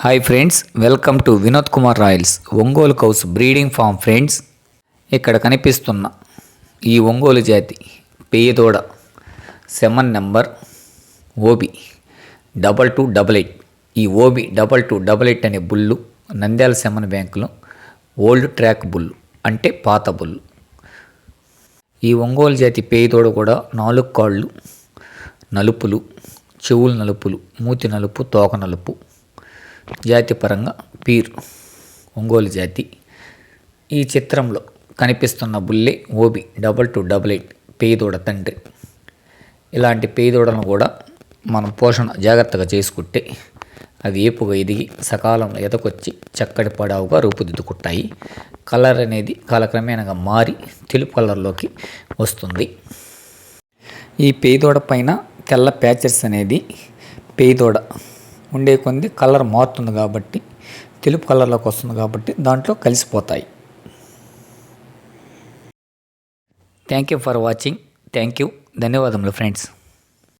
Hi friends welcome to Vinod Kumar royals Ongole cows breeding farm friends ఇక్కడ కనిపిస్తున్న ఈ ఒంగోలు జాతి పేదోడ semen number OB double two double eight. ఈ OB double two double eight అనే bull Nandyal semen బ్యాంకులో old track bull అంటే పాత బుల్లు. ఈ ఒంగోలు జాతి పేయదోడ కూడా నాలుగు కాళ్ళు నలుపులు చెవులు నలుపులు మూతి నలుపు తోక నలుపు. జాతి పరంగా పీర్ ఒంగోలు జాతి. ఈ చిత్రంలో కనిపిస్తున్న బుల్లే OB double two double eight పేదోడ తండ్రి. ఇలాంటి పేదోడను కూడా మనం పోషణ జాగ్రత్తగా చేసుకుంటే అవి ఏపుగా ఎదిగి సకాలంలో ఎదకొచ్చి చక్కటి పడావుగా రూపుదిద్దుకుంటాయి. కలర్ అనేది కాలక్రమేణగా మారి తెలుపు కలర్లోకి వస్తుంది. ఈ పేదోడ పైన తెల్ల ప్యాచెస్ అనేది పేదోడ ఉండే కొంది కలర్ మారుతుంది కాబట్టి తెలుపు కలర్లోకి వస్తుంది కాబట్టి దాంట్లో కలిసిపోతాయి. Thank you for watching thank you ధన్యవాదములు ఫ్రెండ్స్